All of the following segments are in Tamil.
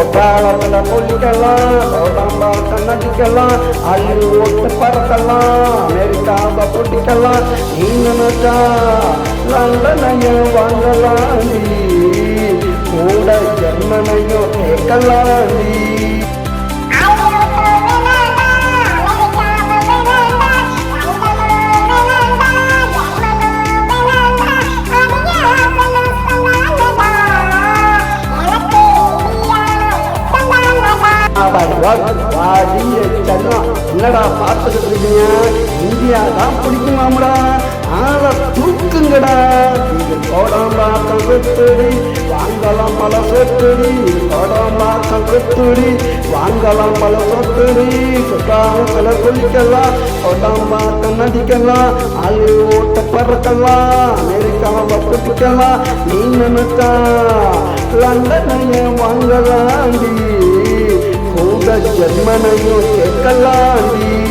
ஒற்றாளத்தில் பொல்லிக்கலாம் சௌதாம்பா கண்ணடிக்கலாம் அள்ளி ஓட்டு பறக்கலாம் அமெரிக்காவை பொட்டிக்கலாம் நீ லண்டனையும் வாங்கலாம் கூட ஜெர்மனையும் கேட்கலாம். நீ செல்லம். என்னடா பார்த்துக்கிட்டு இருக்கீங்க? இந்தியா தான் பிடிக்குமாம்டா. ஆளை தூக்குங்கடா. இது கோடம்பாக்கம் வெட்டுடி வாங்கலாம் பல சொத்துடி. கோடம்பாக்கம் வெட்டுடி வாங்கலாம் பல சொத்துடி. சுற்றாலத்தில் குளிக்கலாம் கோடம்பாக்கம் கண்ணடிக்கலாம் அது ஓட்ட பறக்கலாம் அமெரிக்காவை பிடிக்கலாம் நீ நினைச்சா லண்டனையே வாங்கலாண்டி. கூட ஜெர்மனையும் கேட்கலாண்டி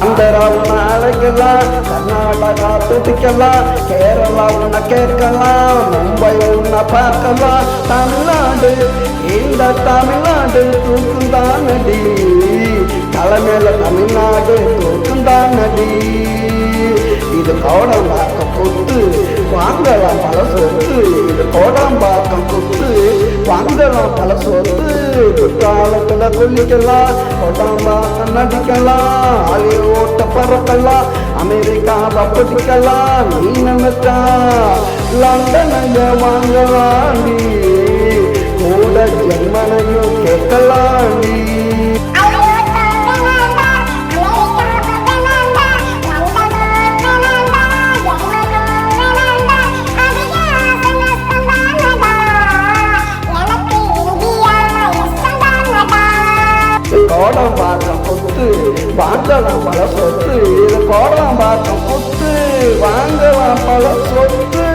ஆந்திரா நாளைக்கெல்லாம் கர்நாடகா துடிக்கலாம் கேரளா உன்னை கேட்கலாம் மும்பை உன்னை பார்க்கலாம். தமிழ்நாடு இந்த தமிழ்நாடு தூக்கும் தான் நடி தலைமையில தமிழ்நாடு தூக்கும் தான் நடி இது கோடம்பாக்கம் பொத்து வாங்கலாம் பல சொத்து இது கோடம்பாக்கம் கொத்து வாங்கலாம் பல சொத்து குற்றாலத்துல கொல்லிக்கலாம் கோடம்பாக்கம் நடிக்கலாம் அழி ஓட்ட பறக்கலாம் அமெரிக்காவை பிடிக்கலாம் நீ நினைச்சா லண்டனைய வாங்கலாண்டி. கூட ஜெர்மனையும் கேட்கலாண்டி. கோடம் பாக்கம் கொத்து வாங்கலாம் பல சொத்து. இது கோடம் பாக்கம் கொத்து வாங்கலாம் பல சொத்து.